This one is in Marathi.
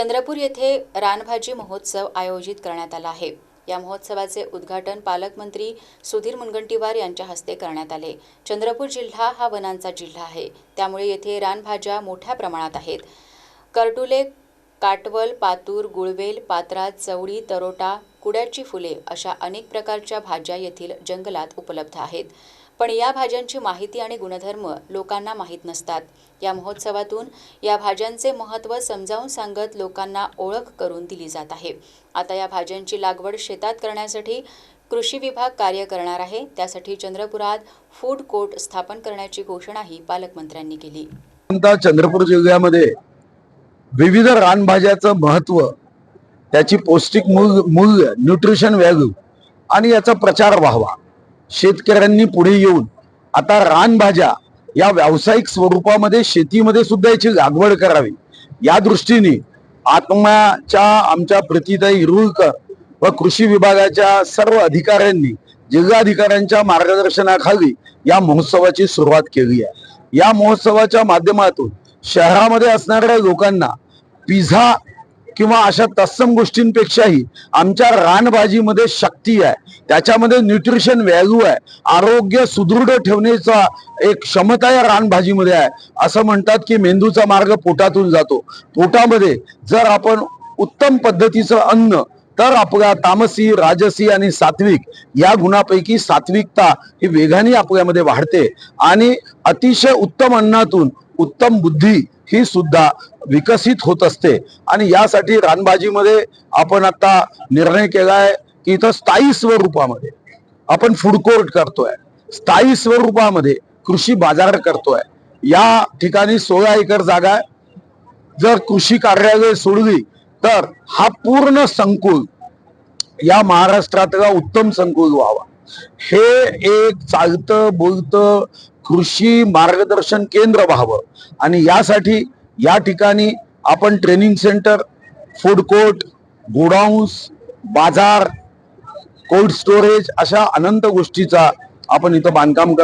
चंद्रपूर येथे रानभाजी महोत्सव आयोजित करण्यात आला आहे. या महोत्सवाचे उद्घाटन पालकमंत्री सुधीर मुनगंटीवार यांच्या हस्ते करण्यात आले. चंद्रपूर जिल्हा हा वनांचा जिल्हा आहे. त्यामुळे येथे रानभाज्या मोठ्या प्रमाणात आहेत. कर्टुले काटवल पातूर गुळवेल पात्रा चवळी तरोटा कुड्याची फुले अशा अनेक प्रकारच्या भाज्या येथील जंगलात उपलब्ध आहेत. पण या भाज्यांची माहिती आणि गुणधर्म लोकांना माहीत नसतात. या महोत्सवातून या भाज्यांचे महत्त्व समजावून सांगत लोकांना ओळख करून दिली जात आहे. आता या भाज्यांची लागवड शेतात करण्यासाठी कृषी विभाग कार्य करणार आहे. त्यासाठी चंद्रपुरात फूड कोर्ट स्थापन करण्याची घोषणाही पालकमंत्र्यांनी केली. चंद्रपूर जिल्ह्यामध्ये विविध रानभाज्याचं महत्त्व त्याची पौष्टिक मूल मूल्य न्यूट्रिशन व्हॅल्यू आणि याचा प्रचार व्हावा. शेतकऱ्यांनी पुढे येऊन आता रानभाज्या या व्यावसायिक स्वरूपामध्ये शेतीमध्ये सुद्धा याची लागवड करावी. या दृष्टीने आत्माच्या आमच्या प्रतिताई हिरुळकर व कृषी विभागाच्या सर्व अधिकाऱ्यांनी जिल्हाधिकाऱ्यांच्या मार्गदर्शनाखाली या महोत्सवाची सुरुवात केली आहे. या महोत्सवाच्या माध्यमातून शहरामध्ये असणाऱ्या लोकांना पिझ्झा किंवा अशा तत्सम गोष्टींपेक्षाही आमच्या रानभाजीमध्ये शक्ती आहे. त्याच्यामध्ये न्यूट्रिशन व्हॅल्यू आहे. आरोग्य सुदृढ ठेवण्याचा एक क्षमता या रानभाजीमध्ये आहे. असं म्हणतात की मेंदूचा मार्ग पोटातून जातो. पोटामध्ये जर आपण उत्तम पद्धतीचं अन्न तर आपल्या तामसी राजसी आणि सात्विक या गुणापैकी सात्विकता ही वेगाने आपल्यामध्ये वाढते आणि अतिशय उत्तम अन्नातून उत्तम बुद्धी ही सुद्धा विकसित होत असते. आणि यासाठी रानबाजीमध्ये आपण आता निर्णय केलाय की इथं स्थायी स्वरूपामध्ये आपण फूड कोर्ट करतोय. स्थायी स्वरूपामध्ये कृषी बाजार करतोय. या ठिकाणी सोळा एकर जागा आहे. जर कृषी कार्यालय सोडली तर हा पूर्ण संकुल या महाराष्ट्रातला उत्तम संकुल व्हावा. हे एक चालतं बोलतं कृषी मार्गदर्शन केंद्र व्हावं. आणि यासाठी या ठिकाणी आपण training centre food court godowns बाजार कोल्ड स्टोरेज अशा अनंत गोष्टीचा आपण इथं बांधकाम करतो